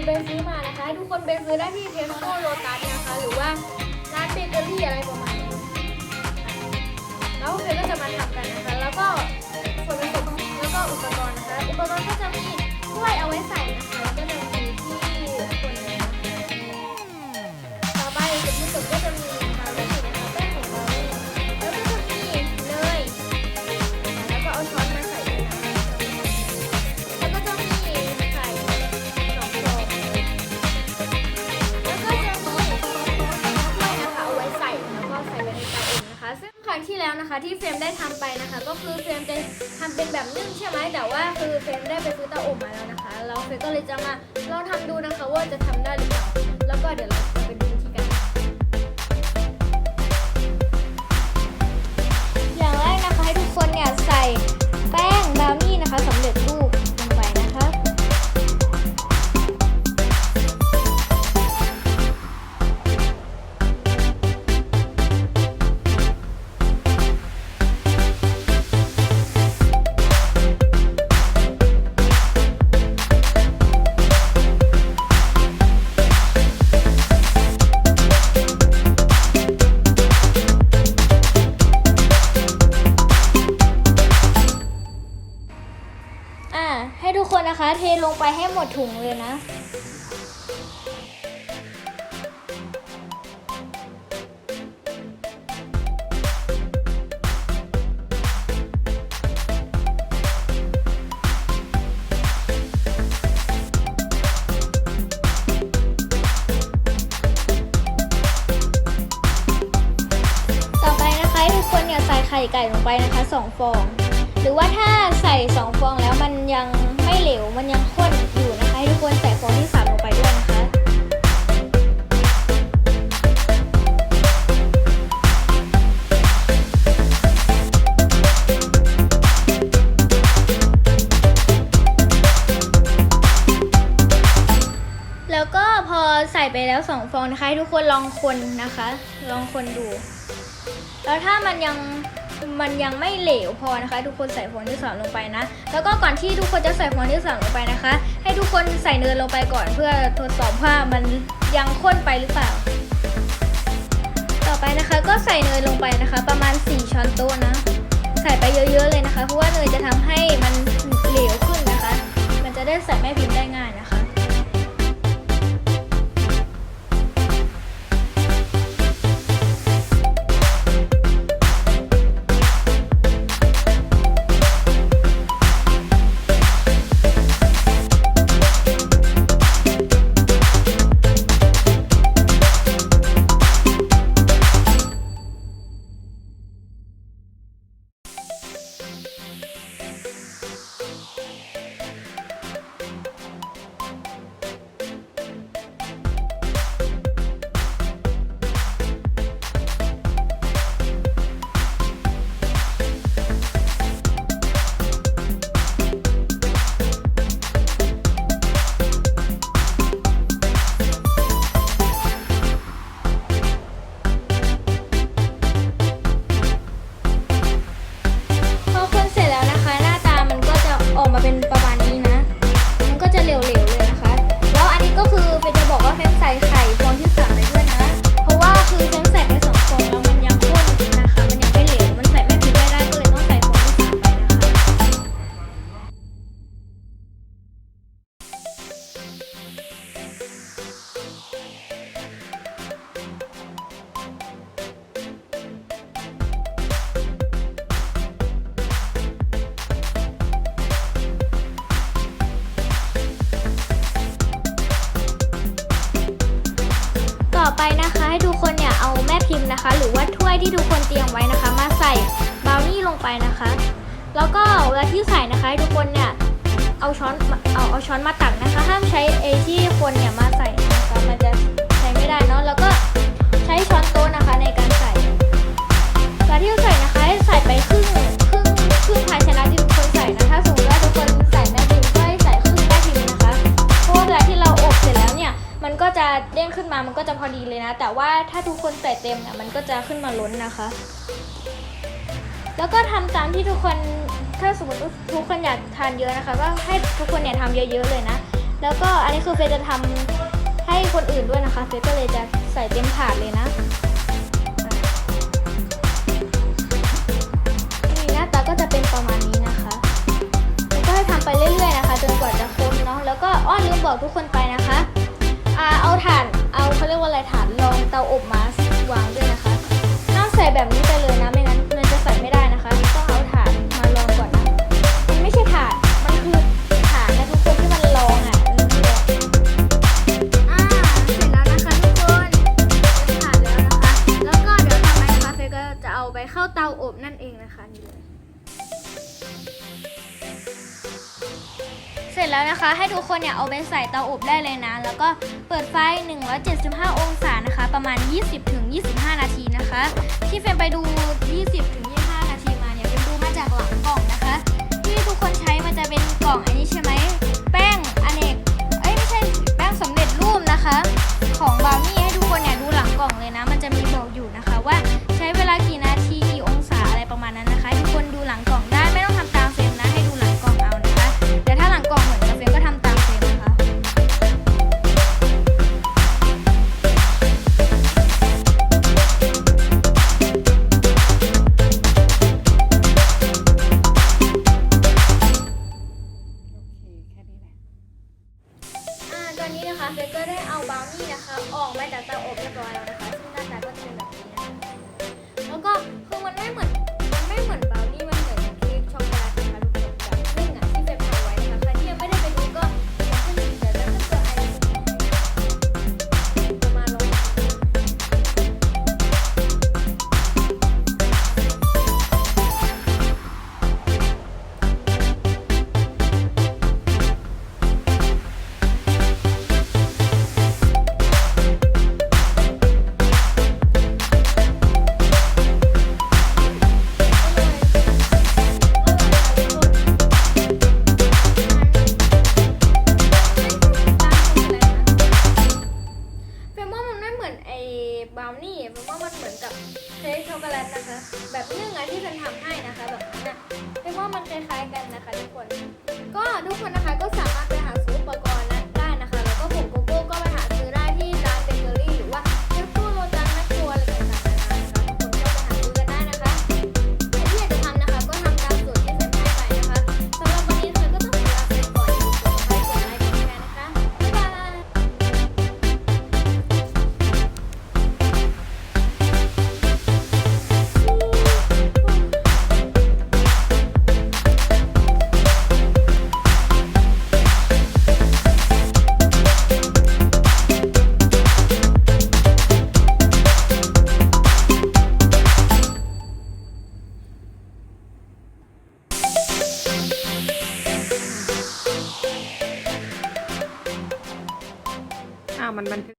นไปซื้อมานะคะ ทุกคนไปซื้อได้ที่เทสโก้โลตัสนะคะ หรือว่าร้านเบเกอรี่อะไรประมาณนี้แล้วเฟยก็จะมาทำกันนะคะ แล้วก็ส่วนผสมแล้วก็อุปกรณ์นะคะ อุปกรณ์ก็จะมีถ้วยเอาไว้ใส่นะคะ นะคะที่เฟรมได้ทำไปนะคะ ก็คือเฟรมจะทำเป็นแบบนึ่งใช่ไหมแต่ว่าคือเฟรมได้ไปซื้อเตาอบมาแล้วนะคะแล้วเฟรมก็เลยจะมาลองทำดูนะคะว่าจะทำได้หรือเปล่าแล้วก็เดี๋ยวเราไปดู ลงไปให้หมดถุงเลยนะ ต่อไปนะคะทุกคนเนี่ยใส่ไข่ไก่ลงไปนะคะสองฟอง หรือว่าถ้าใส่สองฟองแล้วมันยัง ไม่เหลวมันยังข้นอยู่นะคะให้ทุกคนใส่ฟองที่สามลงไปด้วยนะคะ แล้วก็พอใส่ไปแล้วสองฟองนะคะให้ทุกคนลองคนนะคะ ลองคนดู แล้วถ้ามันยัง มันยังไม่เหลวพอนะคะ ทุกคนใส่ฟองที่สามลงไปนะ แล้วก็ก่อนที่ทุกคนจะใส่ฟองที่สามลงไปนะคะ ให้ทุกคนใส่เนยลงไปก่อนเพื่อทดสอบว่ามันยังข้นไปหรือเปล่า ต่อไปนะคะก็ใส่เนยลงไปนะคะ ประมาณ 4 ช้อนโต๊ะนะ ใส่ไปเยอะๆเลยนะคะ เพราะว่าเนยจะทำให้มันเหลวขึ้นนะคะ มันจะได้ใส่แม่พิมพ์ได้ นะคะ ให้ทุกคนเนี่ยเอาแม่พิมพ์นะคะ หรือว่าถ้วยที่ทุกคนเตรียมไว้นะคะ มาใส่บราวนี่ลงไปนะคะ แล้วก็เวลาที่ใส่นะคะให้ทุกคนเนี่ยเอาช้อนเอาเอาช้อนมาตักนะคะ ห้ามใช้เอที่คนเนี่ยมาใส่ มันก็จะพอดีเลยนะ แต่ว่าถ้าทุกคนใส่เต็มเนี่ยมันก็จะขึ้นมาล้นนะคะ แล้วก็ทำตามที่ทุกคนถ้าสมมติทุกคนอยากทานเยอะนะคะ ก็ให้ทุกคนเนี่ยทำเยอะๆเลยนะ แล้วก็อันนี้คือเฟยจะทำให้คนอื่นด้วยนะคะ เฟยก็เลยจะใส่เต็มถาดเลยนะนี่หน้าตาก็จะเป็นประมาณนี้นะคะก็ให้ทำไปเรื่อยๆนะคะ จนกว่าจะครบเนาะแล้วก็อ้อลืมบอกทุกคนไปนะคะ เรียกว่าอะไรถานรองเตาอบมาวางด้วยนะคะห้ามใส่แบบนี้ไปเลยนะไม่งั้นมันจะใส่ไม่ได้นะคะต้องเอาถานมารองก่อนนะมันไม่ใช่ถานมันคือถานนะทุกคนที่มันรองอะเออไม่รองอ่าเสร็จแล้วนะคะทุกคนเป็นถ่านแล้วนะคะ แล้วก็เดี๋ยวต่อไปนะคะเฟย์ก็จะเอาไปเข้าเตาอบนั่นเองนะคะนี่เลย ร็จแล้วนะคะ ให้ทุกคนเนี่ยเอาไปใส่เตาอบได้เลยนะ แล้วก็เปิดไฟ 175 องศานะคะ ประมาณ 20-25 นาทีนะคะ ที่เฟรมไปดู 20